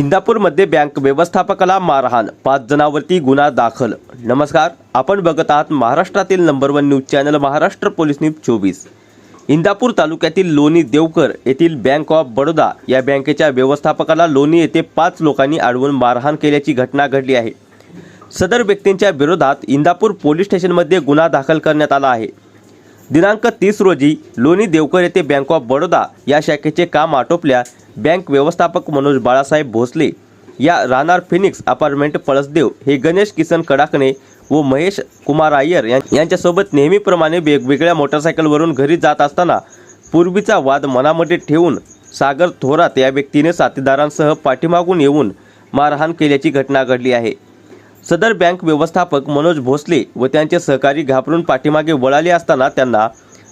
इंदापूरमध्ये bank व्यवस्थापकाला मारहाण. पाच जणांवरती गुन्हा दाखल. नमस्कार आपण बघत आहात महाराष्ट्रातील number one news channel Maharashtra police news चोवीस. इंदापूर तालुक्यातील लोणी देवकर येथील बँक ऑफ बडोदा या बँकेच्या व्यवस्थापकाला लोणी येथे पाच लोकांनी अडवून मारहाण केल्याची घटना घडली आहे. सदर व्यक्तींच्या विरोधात इंदापूर पोलीस स्टेशनमध्ये गुन्हा दाखल करण्यात आला आहे. दिनांक तीस रोजी लोणी देवकर येथे बँक ऑफ बडोदा या शाखेचे काम आटोपल्या बँक व्यवस्थापक मनोज बाळासाहेब भोसले या राहणार फिनिक्स अपार्टमेंट पळसदेव हे गणेश किसन कडाकणे व महेश कुमार अय्यर यांच्यासोबत नेहमीप्रमाणे वेगवेगळ्या मोटरसायकलवरून घरी जात असताना पूर्वीचा वाद मनामध्ये ठेवून सागर थोरात या व्यक्तीने साथीदारांसह पाठीमागून येऊन मारहाण केल्याची घटना घडली आहे. सदर बँक व्यवस्थापक मनोज भोसले व त्यांचे सहकारी घाबरून पाठीमागे वळाले असताना त्यांना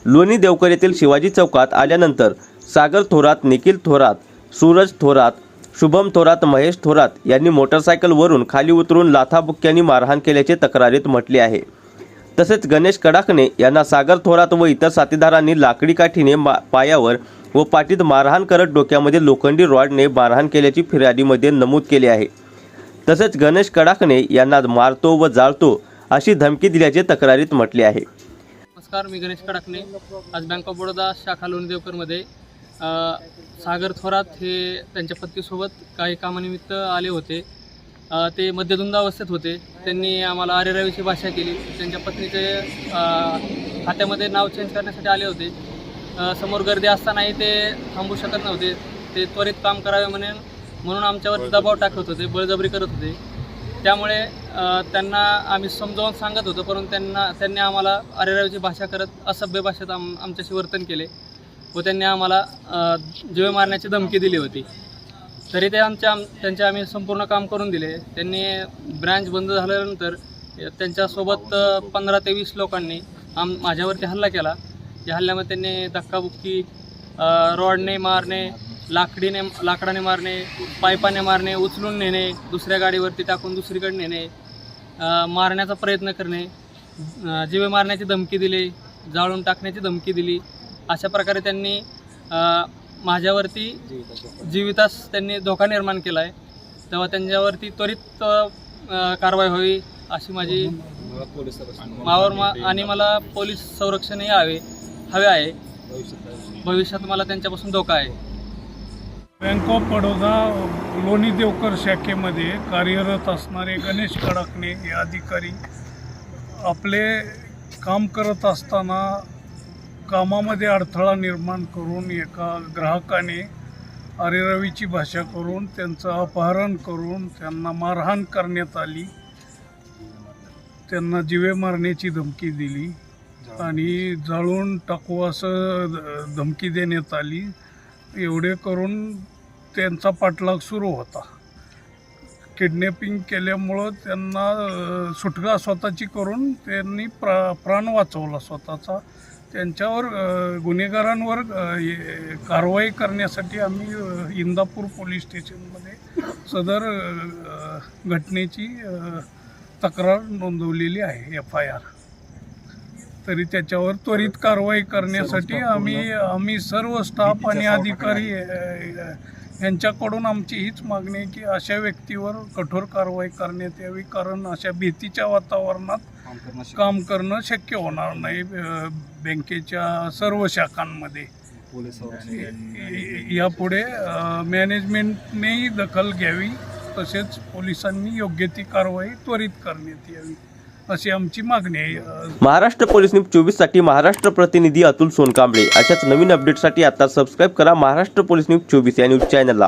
लोणी देवकर येथील शिवाजी चौकात आल्यानंतर सागर थोरात निखिल थोरात सूरज थोरात शुभम थोरात महेश थोरात यांनी मोटरसायकलवरून खाली उतरून लाथाबुक्क्यांनी मारहाण केल्याचे तक्रारीत म्हटले आहे. तसेच गणेश कडाकणे यांना सागर थोरात व इतर साथीदारांनी लाकडी काठीने मा पायावर व पाठीत मारहाण करत डोक्यामध्ये लोखंडी रॉडने मारहाण केल्याची फिर्यादीमध्ये नमूद केले आहे. तसंच गणेश कडाकणे यांना मारतो व जाळतो अशी धमकी दिल्याचे तक्रारीत म्हटले आहे. नमस्कार मी गणेश कडाकणे आज बँक ऑफ बडोदा शाखा लोणदेवकरमध्ये देवकरमध्ये सागर थोरात हे त्यांच्या पत्नीसोबत काही कामानिमित्त आले होते. ते मध्यधुंदा अवस्थेत होते. त्यांनी आम्हाला आरेरावीची भाषा केली. त्यांच्या पत्नीचे खात्यामध्ये नाव चेंज करण्यासाठी आले होते. समोर गर्दी असतानाही ते थांबू शकत नव्हते. ते त्वरित काम करावे म्हणून म्हणून आमच्यावर दबाव टाकत होते बळजबरी करत होते. त्यामुळे त्यांना आम्ही समजावून सांगत होतो परंतु त्यांना त्यांनी आम्हाला आरेरावीची भाषा करत असभ्य भाषेत आम आमच्याशी वर्तन केले व त्यांनी आम्हाला जीवे मारण्याची धमकी दिली होती. तरी ते आमच्या आम त्यांचे आम्ही संपूर्ण काम करून दिले. त्यांनी ब्रँच बंद झाल्यानंतर त्यांच्यासोबत पंधरा ते वीस लोकांनी आम माझ्यावरती हल्ला केला. या हल्ल्यामध्ये त्यांनी धक्काबुक्की रॉडने मारणे लाकडीने लाकडाने मारणे पायपाने मारणे उचलून नेणे दुसऱ्या गाडीवरती टाकून दुसरीकडे नेणे मारण्याचा प्रयत्न करणे जीवे मारण्याची धमकी दिली जाळून टाकण्याची धमकी दिली अशा प्रकारे त्यांनी माझ्यावरती जीवितास त्यांनी धोका निर्माण केला आहे तेव्हा त्यांच्यावरती त्वरित कारवाई व्हावी अशी माझी मावर मा आणि मला पोलीस संरक्षणही हवे हवे आहे. भविष्यात मला त्यांच्यापासून धोका आहे. बँक ऑफ बडोदा लोणी देवकर शाखेमध्ये कार्यरत असणारे गणेश कडाकणे हे अधिकारी आपले काम करत असताना कामामध्ये अडथळा निर्माण करून एका ग्राहकाने अरेरवीची भाषा करून त्यांचं अपहरण करून त्यांना मारहाण करण्यात आली. त्यांना जिवे मारण्याची धमकी दिली आणि जाळून टाकू असं धमकी देण्यात आली. एवढे करून त्यांचा पाठलाग सुरू होता. किडनॅपिंग केल्यामुळं त्यांना सुटका स्वतःची करून त्यांनी प्रा प्राण वाचवला स्वतःचा. त्यांच्यावर गुन्हेगारांवर कारवाई करण्यासाठी आम्ही इंदापूर पोलीस स्टेशनमध्ये सदर घटनेची तक्रार नोंदवलेली आहे एफ आय आर. तरी त्याच्यावर त्वरित कारवाई करण्यासाठी आम्ही आम्ही सर्व स्टाफ आणि अधिकारी यांच्याकडून आमची हीच मागणी आहे की अशा व्यक्तीवर कठोर कारवाई करण्यात यावी कारण अशा भीतीच्या वातावरणात काम करणं शक्य होणार नाही बँकेच्या सर्व शाखांमध्ये. यापुढे मॅनेजमेंटनेही दखल घ्यावी तसेच पोलिसांनी योग्य ती कारवाई त्वरित करण्यात यावी. अशी आमची मागणी आहे. महाराष्ट्र पोलीस न्यूज चोवीससाठी महाराष्ट्र प्रतिनिधी अतुल सोनकांबळे. अशाच नवीन अपडेटसाठी आता सबस्क्राईब करा महाराष्ट्र पोलीस न्यूज चोवीस या न्यूज चॅनलला